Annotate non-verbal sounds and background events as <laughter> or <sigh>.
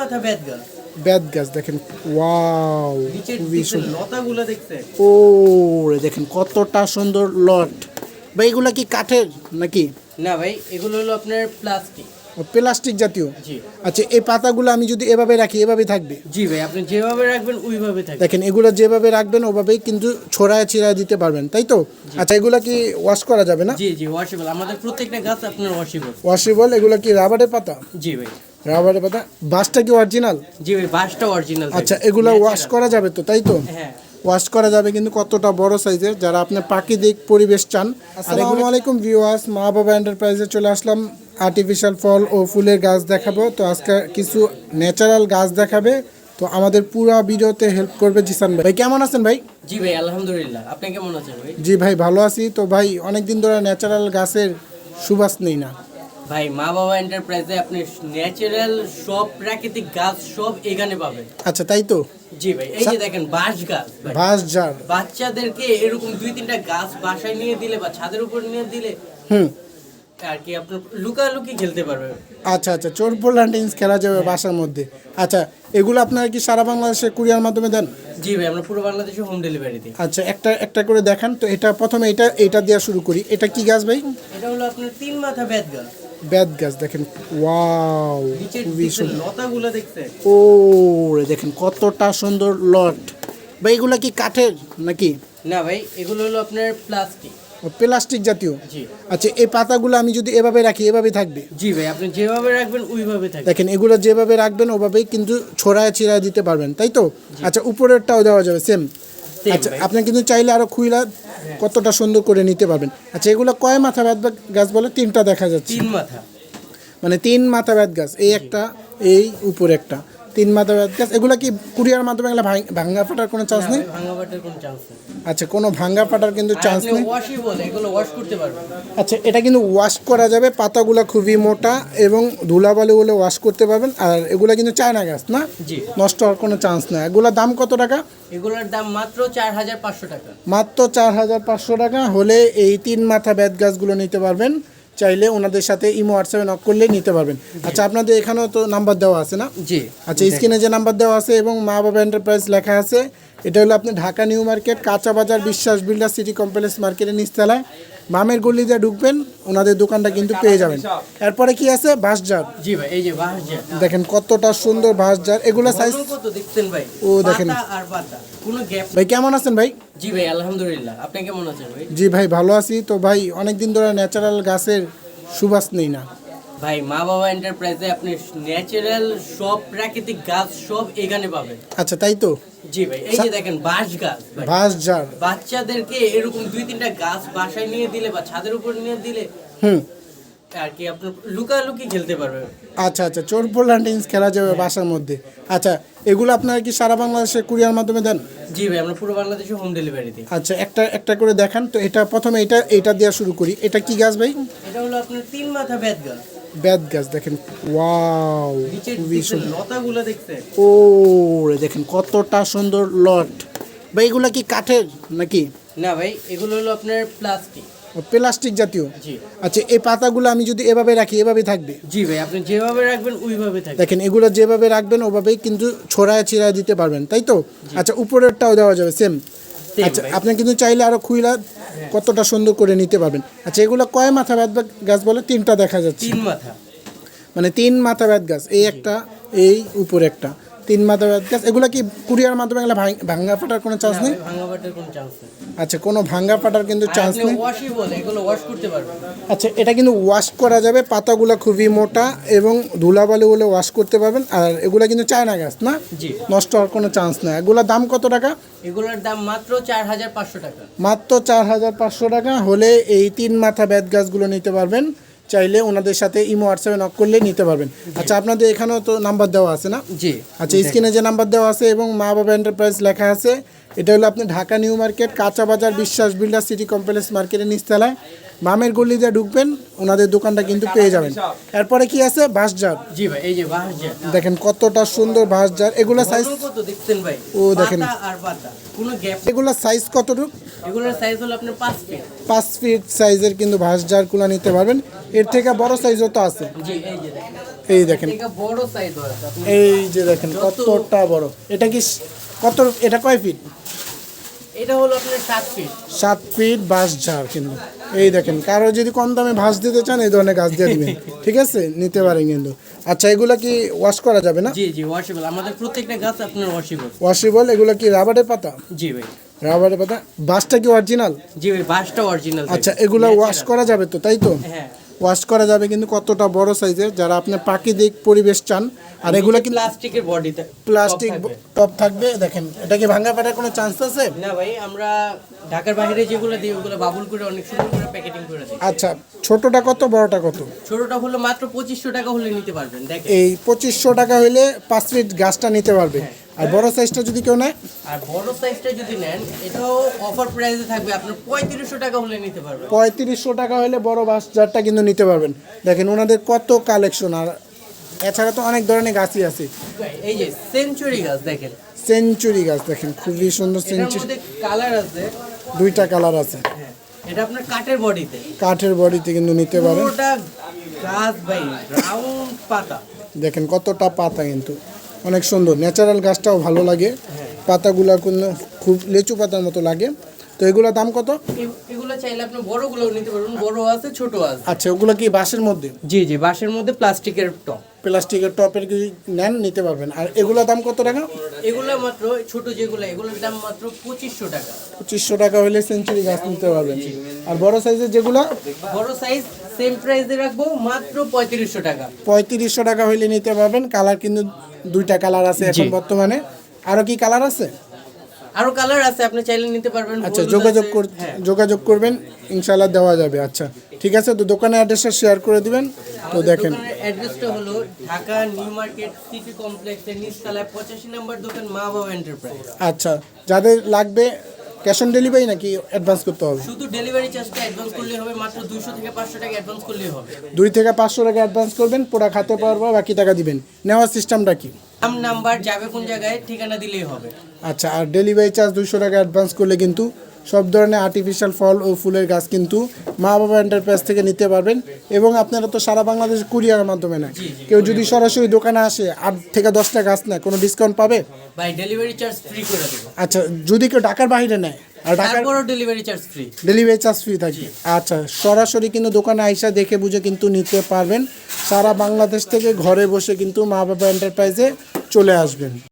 মাথা ব্যাট গাছ ব্যাদ গাছ দেখেন ওয়াও খুবই লতাগুলো দেখতে ও দেখেন কতটা সুন্দর লট। ভাই এগুলা কি কাঠের নাকি? না ভাই এগুলো হলো আপনার প্লাস্টিক প্লাস্টিক জাতীয়? আচ্ছা এই পাতাগুলো আমি যদি এভাবে রাখি এভাবে থাকবে? জি ভাই আপনি যেভাবে রাখবেন ওইভাবে থাকবে। দেখেন এগুলো যেভাবে রাখবেন ওভাবেই কিন্তু ছড়ায় ছিড়ায় দিতে পারবেন তাই তো? আচ্ছা এগুলো কি ওয়াশ করা যাবে না? জি জি ওয়াশেবল আমাদের প্রত্যেকটা গাছ আপনার ওয়াশেবল ওয়াশেবল এগুলো কি রাবারের পাতা? জি ভাই। রাবারের পাতা? বাসটা কি অরিজিনাল জি ভাই বাসটা অরিজিনাল আচ্ছা এগুলো ওয়াশ করা যাবে তো তাই তো? হ্যাঁ। ওয়াশ করা যাবে কিন্তু কতটা বড় সাইজের যারা আপনার প্রাকৃতিক পরিবেশ চান। আসসালামু আলাইকুম ভিউয়ার্স মা বাবা এন্টারপ্রাইজে চলে আসলাম। আর্টিফিশিয়াল ফল ও ফুলের গাছ দেখাবো। তো আজকে কিছু ন্যাচারাল গাছ দেখাবে। তো আমাদের পুরো ভিডিওতে হেল্প করবে জিসান ভাই। কেমন আছেন ভাই? জি ভাই আলহামদুলিল্লাহ। আপনি কেমন আছেন ভাই? জি ভাই ভালো আছি। তো ভাই অনেক দিন ধরে ন্যাচারাল গাছের সুবাস নেই না। ভাই মা বাবা এন্টারপ্রাইজে আপনি ন্যাচারাল সব প্রাকৃতিক গাছ সব এখানে পাবেন। আচ্ছা তাই তো? জি ভাই এই যে দেখেন বাঁশ গাছ বাঁশ ঝাড়। বাচ্চাদেরকে এরকম দুই তিনটা গাছ বাসায় নিয়ে দিলে বা ছাদের উপর নিয়ে দিলে হুম। আর কি আপনার লুকালুকি খেলতে পারবে। আচ্ছা আচ্ছা চোর পোল্যান্ডিংস খেলা যাবে বাসার মধ্যে। আচ্ছা এগুলো আপনারা কি সারা বাংলাদেশে কুরিয়ার মাধ্যমে দেন? জি ভাই আমরা পুরো বাংলাদেশে হোম ডেলিভারি দিই আচ্ছা একটা একটা করে দেখান। তো এটা প্রথমে এটা এটা দেওয়া শুরু করি। এটা কি গাছ ভাই? এটা হলো আপনার তিন মাথা ব্যাট গাছ। ব্যাদ গাছ দেখেন। ওয়াও খুবই সুন্দর। লতাগুলো দেখতে ও দেখেন কতটা সুন্দর লট। ভাই এগুলা কি কাঠের নাকি? না ভাই এগুলো হলো আপনার প্লাস্টিক প্লাস্টিক জাতীয়? আচ্ছা এই পাতাগুলো আমি যদি এভাবে রাখি এভাবে থাকবে? জি ভাই আপনি যেভাবে রাখবেন ওইভাবে থাকবে। দেখেন এগুলো যেভাবে রাখবেন ওভাবেই কিন্তু ছড়ায় ছিড়ায় দিতে পারবেন তাই তো? আচ্ছা উপরেরটাও দেওয়া যাবে সেম আচ্ছা আপনি কিন্তু চাইলে আরও খুইলা কতটা সুন্দর করে নিতে পারবেন। আচ্ছা এগুলো কয় মাথা ব্যাত গাছ বলে? তিনটা দেখা যাচ্ছে। তিন মাথা। মানে তিন মাথা ব্যাত গাছ এই একটা এই উপরে একটা। তিন মাথা ব্যাত গাছ এগুলো কি কুরিয়ার মাধ্যমে এগুলো ভাঙ- ভাঙ্গা ফাটার কোনো চান্স নেই? ভাঙা বাটের কোনো চান্স নেই। আচ্ছা কোনো ভাঙ্গা ফাটার কিন্তু চান্স নেই? ওয়াশই বলে এগুলো ওয়াশ করতে পারবেন আচ্ছা এটা কিন্তু ওয়াশ করা যাবে পাতাগুলো খুবই মোটা এবং ধুলাবালি বলে ওয়াশ করতে পারবেন আর এগুলো কিন্তু চায়না গাছ না? জি। নষ্ট হওয়ার কোনো চান্স নেই। এগুলোর দাম কত টাকা? এগুলোর দাম মাত্র চার হাজার পাঁচশো টাকা। মাত্র চার হাজার পাঁচশো টাকা হলে এই তিন মাথা ব্যাত গাছগুলো নিতে পারবেন। চাইলে ওনাদের সাথে ইমো হোয়াটসঅ্যাপে নক করলে নিতে পারবেন। আচ্ছা আপনাদের এখানেও তো নাম্বার দেওয়া আছে না? জি। আচ্ছা স্ক্রিনে যে নাম্বার দেওয়া আছে এবং মা বাবা এন্টারপ্রাইজ লেখা আছে এটা হলো আপনি ঢাকা নিউ মার্কেট কাঁচা বাজার বিশ্বাস বিল্ডার সিটি কমপ্লেক্স মার্কেটের নিচতলায়। মামের গলি দিয়ে ঢুকবেন ওনাদের দোকানটা কিন্তু পেয়ে যাবেন। এরপরে কি আছে? বাঁশঝাড়। জি ভাই এই যে বাঁশ যে দেখেন কতটা সুন্দর বাঁশঝাড়। এগুলো সাইজ দেখছেন ভাই? ও, দেখেন। পাতা আর পাতা কোনো গ্যাপ ভাই কেমন আছেন ভাই? জি ভাই আলহামদুলিল্লাহ। আপনি কেমন আছেন ভাই? জি ভাই ভালো আছি। তো ভাই অনেক দিন ধরে ন্যাচারাল গাছের সুবাস নেই না। ভাই মা বাবা এন্টারপ্রাইজে আপনি ন্যাচারাল সব প্রাকৃতিক গাছ সব এখানে পাবেন। আচ্ছা তাই তো? জি ভাই এই যে দেখেন বাঁশ গাছ ভাই। বাঁশঝাড় বাচ্চাদেরকে এরকম দুই তিনটা গাছ বাসায় নিয়ে দিলে বা ছাদের উপর নিয়ে দিলে হুম। আর কি আপনার লুকালুকি খেলতে পারবে। আচ্ছা আচ্ছা চোর পোল্যান্ডিংস খেলা যাবে বাসার মধ্যে। আচ্ছা এগুলো আপনারা কি সারা বাংলাদেশে কুরিয়ার মাধ্যমে দেন? জি ভাই আমরা পুরো বাংলাদেশে হোম ডেলিভারি দিই আচ্ছা একটা একটা করে দেখান। তো এটা প্রথমে এটা এটা দেওয়া শুরু করি। এটা কি গাছ ভাই? এটা হলো আপনার তিন মাথা ব্যাট গাছ। ব্যাদ গাছ দেখেন। ওয়াও খুবই সুন্দর। লতাগুলো দেখতে ও দেখেন কতটা সুন্দর লট। ভাই এগুলো কি কাঠের নাকি? না ভাই এগুলো হলো আপনার প্লাস্টিক প্লাস্টিক জাতীয়? আচ্ছা এই পাতাগুলো আমি যদি এভাবে রাখি এভাবে থাকবে? জি ভাই আপনি যেভাবে রাখবেন ওইভাবে থাকবে। দেখেন এগুলো যেভাবে রাখবেন ওভাবেই কিন্তু ছড়ায় ছিড়ায় দিতে পারবেন তাই তো? আচ্ছা উপরেরটাও দেওয়া যাবে সেম আচ্ছা আপনি কিন্তু চাইলে আরও খুইলা কতটা সুন্দর করে নিতে পারবেন। আচ্ছা এগুলো কয় মাথা ব্যাত গাছ বলে? তিনটা দেখা যাচ্ছে। তিন মাথা। মানে তিন মাথা ব্যাত গাছ এই একটা এই উপরে একটা। তিন ব্যাত গাছ এগুলো কি কুরিয়ার মাধ্যমে এগুলো ভাঙ- ভাঙ্গা ফাটার কোনো চান্স নেই? বাটের কোনো চান্স নেই। আচ্ছা কোনো ভাঙ্গা ফাটার কিন্তু চান্স নেই। ওয়াশই বলে এগুলো ওয়াশ করতে পারবেন আচ্ছা এটা কিন্তু ওয়াশ করা যাবে পাতাগুলো খুবই মোটা এবং ধুলাবালি বলে ওয়াশ করতে পারবেন আর এগুলো কিন্তু চায়না গাছ না? জি। নষ্ট হওয়ার কোনো চান্স নেই। এগুলোর দাম কত টাকা? এগুলোর দাম মাত্র চার হাজার পাঁচশো টাকা। মাত্র চার হাজার পাঁচশো টাকা হলে এই তিন মাথা ব্যাত গাছগুলো নিতে পারবেন। চাইলে ওনাদের সাথে ইমো হোয়াটসঅ্যাপে নক করলে নিতে পারবেন। আচ্ছা আপনাদের এখানেও তো নাম্বার দেওয়া আছে না? জি। আচ্ছা স্ক্রিনে যে নাম্বার দেওয়া আছে এবং মা বাবা এন্টারপ্রাইজ লেখা আছে এটা হলো আপনি ঢাকা নিউ মার্কেট কাঁচা বাজার বিশ্বাস বিল্ডার সিটি কমপ্লেক্স মার্কেটের নিচতলায়। মামের গলি দিয়ে ঢুকবেন ওনাদের দোকানটা কিন্তু পেয়ে যাবেন। এরপরে কি আছে? বাঁশঝাড়। জি ভাই এই যে বাঁশ যে দেখেন কতটা সুন্দর বাঁশঝাড়। এগুলো সাইজ কত দেখছেন ভাই? ও, দেখেন। আর পাতা কোনো গ্যাপ এগুলো সাইজ কতটুকু? এগুলোর সাইজ হলো আপনার পাঁচ ফিট পাঁচ ফিট সাইজের কিন্তু বাঁশঝাড়গুলো নিতে পারবেন। এর থেকে বড় সাইজও তো আছে। এই দেখেন। এই যে দেখেন কতটা বড়। এটা কি কত এটা কয় ফিট এটা হলো আপনার সাত ফিট সাত ফিট বাঁশ ঝাড় কিন্তু। এই দেখেন কারও যদি কম দামে ভাঁজ দিতে চান এই ধরনের গাছ দিয়ে দিবেন। <laughs> ঠিক আছে? নিতে পারেন কিন্তু। আচ্ছা এগুলা কি ওয়াশ করা যাবে না? জি জি ওয়াশেবল আমাদের প্রত্যেকটা গাছ আপনার ওয়াশেবল ওয়াশেবল এগুলো কি রাবারের পাতা? জি ভাই। রাবারের পাতা? বাঁশটা কি অরিজিনাল জি ভাই বাসটা অরিজিনাল আচ্ছা এগুলো ওয়াশ করা যাবে তো তাই তো? হ্যাঁ। ওয়াশ করা যাবে কিন্তু কতটা বড় সাইজের যারা আপনি প্রাকৃতিক পরিবেশ চান আর এগুলো কিন্তু প্লাস্টিকের বডিতে প্লাস্টিক টপ থাকবে। দেখেন এটা কি ভাঙা ফাটার কোনো চান্স আছে? না ভাই আমরা ঢাকার বাইরে যেগুলো দিই ওগুলো বাবুল করে অনেক সুন্দর করে প্যাকেটিং করে দিই। আচ্ছা ছোটটা কত বড়টা কত? ছোটটা হলো মাত্র পঁচিশশো টাকা হলে নিতে পারবেন দেখেন। এই পঁচিশশো টাকা হলে পাঁচ ফিট গাছটা নিতে পারবে। আর বড় সাইজটা যদি কেউ নেয়? আর বড় সাইজটা যদি নেন এটাও অফার প্রাইসে থাকবে। আপনার পঁয়ত্রিশশো টাকা হলে নিতে পারবেন। পঁয়ত্রিশশো টাকা হলে বড় বাস জারটা কিন্তু নিতে পারবেন। দেখেন ওনাদের কত কালেকশন আর এছাড়া তো অনেক ধরনের গাছই আছে। এই যে সেঞ্চুরি গাছ দেখেন। সেঞ্চুরি গাছ দেখেন খুবই সুন্দর সেঞ্চুরি কালার আছে। দুইটা কালার আছে। হ্যাঁ এটা আপনার কাঠের বডিতে। কাঠের বডিতে কিন্তু নিতে পারেন। পুরোটা গাছ ভাই রাউন্ড পাতা। দেখেন কতটা পাতা কিন্তু। অনেক সুন্দর। ন্যাচারাল গাছটাও ভালো লাগে। পাতাগুলো কোনো খুব লেচু পাতার মতো লাগে। তো এগুলোর দাম কত? এগুলো চাইলে আপনি বড়গুলো নিতে পারবেন। বড় আছে ছোট আছে। আচ্ছা ওগুলো কি বাঁশের মধ্যে? জি জি বাঁশের মধ্যে প্লাস্টিকের টপ প্লাস্টিকের টপের কিছু নেন নিতে পারবেন। আর এগুলোর দাম কত টাকা? এগুলো মাত্র ছোট যেগুলো এগুলোর দাম মাত্র পঁচিশশো টাকা। পঁচিশশো টাকা হলে সেঞ্চুরি গাছ নিতে পারবেন। আর বড় সাইজের যেগুলো? বড় সাইজ সেম প্রাইসে রাখব মাত্র পঁয়ত্রিশশো টাকা। পঁয়ত্রিশশো টাকা হলে নিতে পারবেন। কালার কিন্তু দুইটা কালার আছে এখন বর্তমানে। আরও কি কালার আছে? আরও কালার আছে আপনি চাইলে নিতে পারবেন আচ্ছা যোগাযোগ হ্যাঁ। যোগাযোগ করবেন ইনশাল্লাহ দেওয়া যাবে আচ্ছা। ঠিক আছে তো দোকানের অ্যাড্রেসটা শেয়ার করে দিবেন তো দেখেন। অ্যাড্রেসটা হলো ঢাকা নিউ মার্কেট সিটি কমপ্লেক্সের নিচতলায় পঁচাশি নম্বর দোকান মা বাবা এন্টারপ্রাইজ আচ্ছা যাদের লাগবে ক্যাশ অন ডেলিভারি নাকি অ্যাডভান্স করতে হবে? শুধু ডেলিভারি চার্জটা অ্যাডভান্স করলে হবে মাত্র দুইশো থেকে পাঁচশো টাকা অ্যাডভান্স করলেই হবে। দুই থেকে পাঁচশো টাকা অ্যাডভান্স করবেন পুরা খাতে পারব বাকি টাকা দিবেন। নেওয়ার সিস্টেমটা কি? নাম্বার যাবে কোন জায়গায়, ঠিকানা দিলেই হবে। আচ্ছা আর ডেলিভারি চার্জ দুশো টাকা অ্যাডভান্স করলে কিন্তু সব ধরনের আর্টিফিশিয়াল ফল ও ফুলের গাছ কিন্তু মা বাবা এন্টারপ্রাইজ থেকে নিতে পারবেন এবং আপনারা তো সারা বাংলাদেশ কুরিয়ারের মাধ্যমে নেয় কেউ যদি সরাসরি দোকানে আসে আট থেকে দশটা গাছ নেয় কোনো ডিসকাউন্ট পাবে? ভাই ডেলিভারি চার্জ ফ্রি করে দেবো। আচ্ছা যদি কেউ ঢাকার বাইরে নেয় আর ঢাকার delivery charge free delivery charge free থাকে। আচ্ছা সরাসরি কিন্তু দোকানে আইসা দেখে বুঝে কিন্তু নিতে পারবেন। সারা বাংলাদেশ থেকে ঘরে বসে কিন্তু মা বাবা এন্টারপ্রাইজে চলে আসবেন।